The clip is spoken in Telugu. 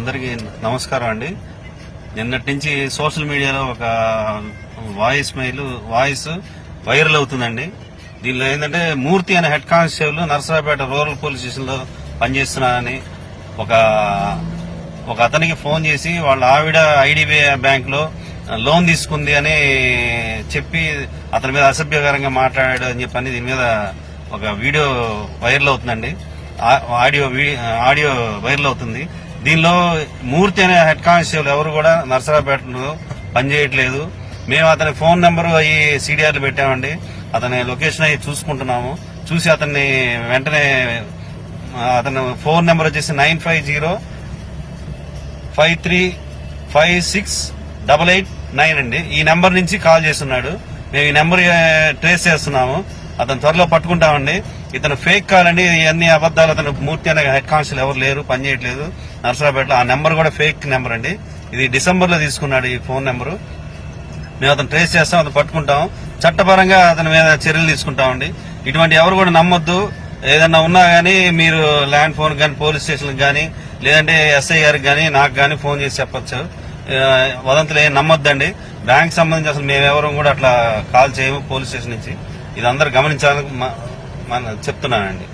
అందరికీ నమస్కారం అండి. నిన్నటి నుంచి సోషల్ మీడియాలో ఒక వాయిస్ మెయిల్ వాయిస్ వైరల్ అవుతుందండి. దీనిలో ఏంటంటే మూర్తి అనే head constable Narsarapet rural police స్టేషన్లో పనిచేస్తున్నానని ఒక ఒక అతనికి ఫోన్ చేసి వాళ్ళ ఆవిడ ఐడిబిఐ బ్యాంక్లో లోన్ తీసుకుంది అని చెప్పి అతని మీద అసభ్యకరంగా మాట్లాడాడు అని చెప్పని దీని మీద ఒక వీడియో వైరల్ అవుతుందండి. ఆడియో ఆడియో వైరల్ అవుతుంది. దీనిలో మూర్తి అనే హెడ్ కానిస్టేబుల్ ఎవరు కూడా నర్సరాపేటలో పనిచేయట్లేదు. మేము అతని ఫోన్ నెంబర్ అవి సీడీఆర్లు పెట్టామండి. అతని లొకేషన్ అవి చూసుకుంటున్నాము. చూసి అతన్ని వెంటనే అతని అతను ఫోన్ నెంబర్ వచ్చేసి nine five zero five three five six double eight nine అండి. ఈ నెంబర్ నుంచి కాల్ చేస్తున్నాడు. మేము ఈ నెంబర్ ట్రేస్ చేస్తున్నాము. అతను త్వరలో పట్టుకుంటామండి. ఇతను ఫేక్ కాలండి అన్ని ఇవన్నీ అబద్దాలు అతను మూర్తి అనే హెడ్ కానిస్టేబుల్ ఎవరు లేరు పనిచేయట్లేదు నర్సరాపేటలో ఆ నెంబర్ కూడా ఫేక్ నెంబర్ అండి. ఇది డిసెంబర్లో తీసుకున్నాడు ఈ ఫోన్ నెంబరు. మేము అతను ట్రేస్ చేస్తాం అతను పట్టుకుంటాం. చట్టపరంగా అతని మీద చర్యలు తీసుకుంటామండి. ఇటువంటి ఎవరు కూడా నమ్మొద్దు. ఏదన్నా ఉన్నా గానీ మీరు ల్యాండ్ ఫోన్ కానీ పోలీస్ స్టేషన్ కానీ లేదంటే ఎస్ఐ గారికి కానీ నాకు కానీ ఫోన్ చేసి చెప్పచ్చు. వదంతులు ఏం నమ్మొద్దండి. బ్యాంక్ సంబంధించి అసలు మేమెవరం కూడా అట్లా కాల్ చేయము పోలీస్ స్టేషన్ నుంచి. ఇది అందరు గమనించాలని మ- మన చెప్తున్నానండి.